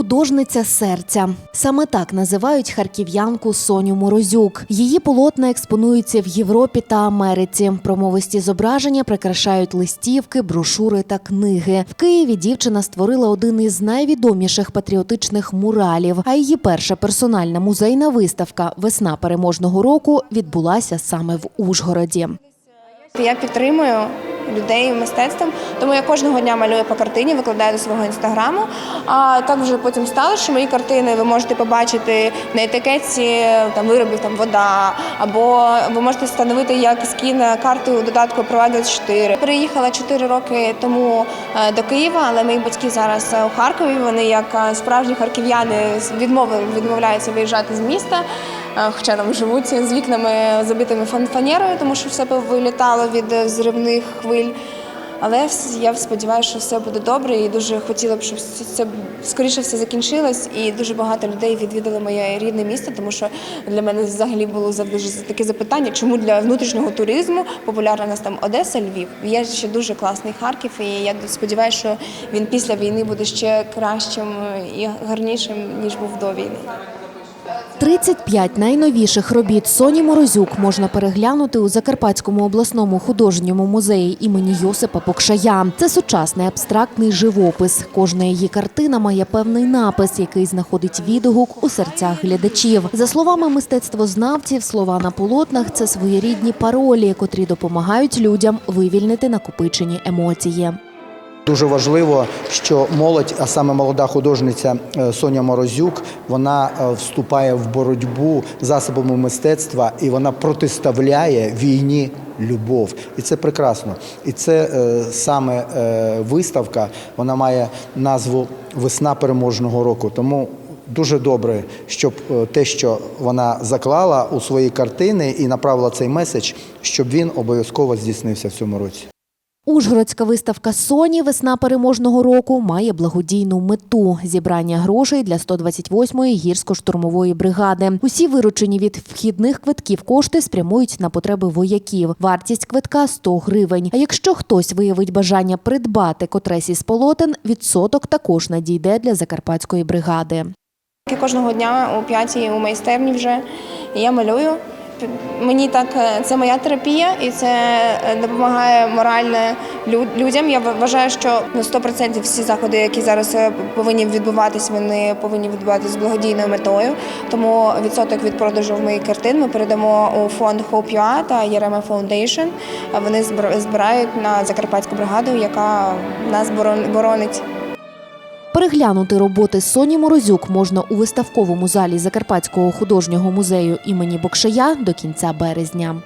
Художниця серця саме так називають харків'янку Соню Морозюк. Її полотна експонуються в Європі та Америці. Промовисті зображення прикрашають листівки, брошури та книги. В Києві дівчина створила один із найвідоміших патріотичних муралів. А її перша персональна музейна виставка Весна переможного року відбулася саме в Ужгороді. Я підтримую людей мистецтвом, тому я кожного дня малюю по картині, викладаю до свого інстаграму. А так вже потім стало, що мої картини ви можете побачити на етикетці там виробів там вода, або ви можете встановити як скін карти у додатку Prova 24 Переїхала 4 роки тому е, до Києва, але мої батьки зараз е, у Харкові. Вони як е, справжні харків'яни відмовили відмовляються виїжджати з міста. Е, Хоча там живуть з вікнами забитими фан- фанерою, тому що все вилітало від е, зривних хвиль. Але я сподіваюся, що все буде добре, і дуже хотіла б, щоб це скоріше все закінчилось, і дуже багато людей відвідали моє рідне місто, тому що для мене взагалі було таке запитання, чому для внутрішнього туризму популярна нас там Одеса, Львів. Є ще дуже класний Харків, і я сподіваюся, що він після війни буде ще кращим і гарнішим ніж був до війни. 35 найновіших робіт Соні Морозюк можна переглянути у Закарпатському обласному художньому музеї імені Йосипа Покшая. Це сучасний абстрактний живопис. Кожна її картина має певний напис, який знаходить відгук у серцях глядачів. За словами мистецтвознавців, слова на полотнах це своєрідні паролі, котрі допомагають людям вивільнити накопичені емоції. Дуже важливо, що молодь, а саме молода художниця е, Соня Морозюк, вона е, вступає в боротьбу засобами мистецтва і вона протиставляє війні любов. І це прекрасно. І це е, саме е, виставка, вона має назву Весна переможного року. Тому дуже добре, щоб е, те, що вона заклала у свої картини і направила цей меседж, щоб він обов'язково здійснився в цьому році. Ужгородська виставка Соні Весна переможного року має благодійну мету зібрання грошей для 128-ї гірсько-штурмової бригади. Усі виручені від вхідних квитків кошти спрямують на потреби вояків. Вартість квитка 100 гривень. А якщо хтось виявить бажання придбати котресь із полотен, відсоток також надійде для закарпатської бригади. Кожного дня о п'ятій у майстерні вже я малюю. Мені так е, це моя терапія, і це е, допомагає морально людям. Я вважаю, що на 100% всі заходи, які зараз е, повинні відбуватись, вони повинні відбуватися з благодійною метою. Тому відсоток від продажу моїх картин ми передамо у фонд Hope.ua та Єрема Foundation. Вони збир- збирають на закарпатську бригаду, яка нас борон- боронить. Переглянути роботи Соні Морозюк можна у виставковому залі Закарпатського художнього музею імені Бокшая до кінця березня.